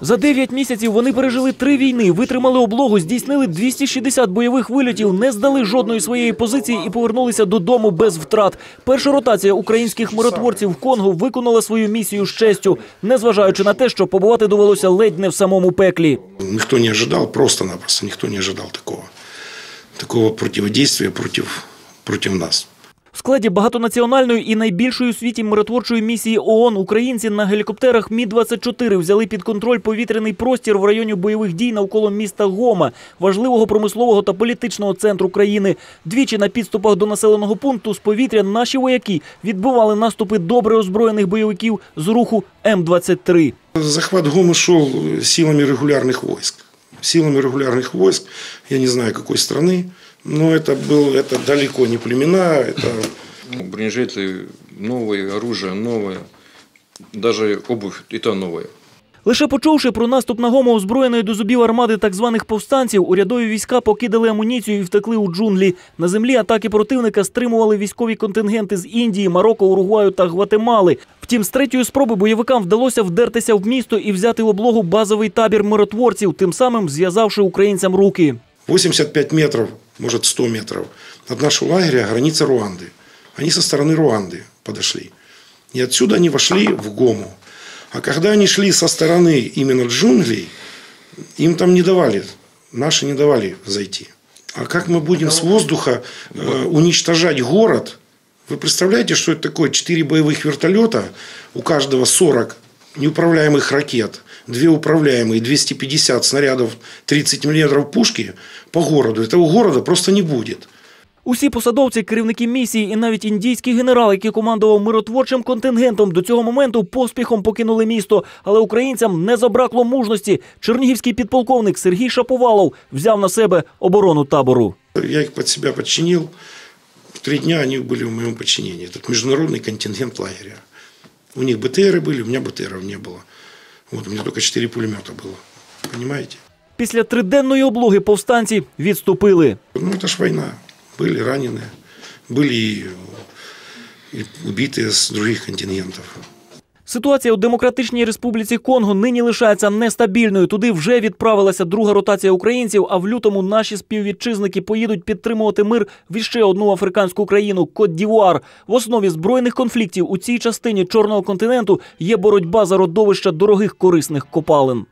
За 9 місяців вони пережили три війни, витримали облогу, здійснили 260 бойових вильотів, не здали жодної своєї позиції і повернулися додому без втрат. Перша ротація українських миротворців в Конго виконала свою місію з честю, незважаючи на те, що побувати довелося ледь не в самому пеклі. Никто не ожидал, просто-напросто никто не ожидал такого. Такого противодействия против, против нас. В складі багатонаціональної і найбільшої у світі миротворчої місії ООН українці на гелікоптерах Мі-24 взяли під контроль повітряний простір в районі бойових дій навколо міста Гома, важливого промислового та політичного центру країни. Двічі на підступах до населеного пункту з повітря наші вояки відбивали наступи добре озброєних бойовиків з руху М-23. Захват Гомы шел силами регулярных войск. Силами регулярных войск, я не знаю какой страны, но это, был, это далеко не племена, это Ну, Бронежилеты новые, оружие новое, даже обувь и та новая. Лише почувши про наступ на Гому озброєної до зубів армади так званих повстанців, урядові війська покидали амуніцію і втекли у джунглі. На землі атаки противника стримували військові контингенти з Індії, Марокко, Уругваю та Гватемали. Втім, з третьої спроби бойовикам вдалося вдертися в місто і взяти в облогу базовий табір миротворців, тим самим зв'язавши українцям руки. 85 метров, может 100 метров от нашего лагеря граница Руанды. Они со стороны Руанды подошли. И отсюда они вошли в Гому. А когда они шли со стороны именно джунглей, им там не давали, наши не давали зайти. А как мы будем с воздуха э, уничтожать город? Вы представляете, что это такое? Четыре боевых вертолета, у каждого 40 неуправляемых ракет, две управляемые, 250 снарядов 30 мм пушки по городу. Этого города просто не будет. Усі посадовці, керівники місії і навіть індійський генерал, який командував миротворчим контингентом, до цього моменту поспіхом покинули місто. Але українцям не забракло мужності. Чернігівський підполковник Сергій Шаповалов взяв на себе оборону табору. Я их под себя подчинил. В три дня они были в моем подчинении. Этот международный контингент лагеря. У них БТРы были, у меня БТРов не было. Вот у меня только четыре пулемета было. Понимаете? Після триденної облоги повстанці відступили. Ну, это ж война. Были раненые, были и, и убитые с других контингентов. Ситуація у Демократичній Республіці Конго нині лишається нестабільною. Туди вже відправилася друга ротація українців. А в лютому наші співвітчизники поїдуть підтримувати мир в іще одну африканську країну Кот-Дівуар. В основі збройних конфліктів у цій частині чорного континенту є боротьба за родовища дорогих корисних копалин.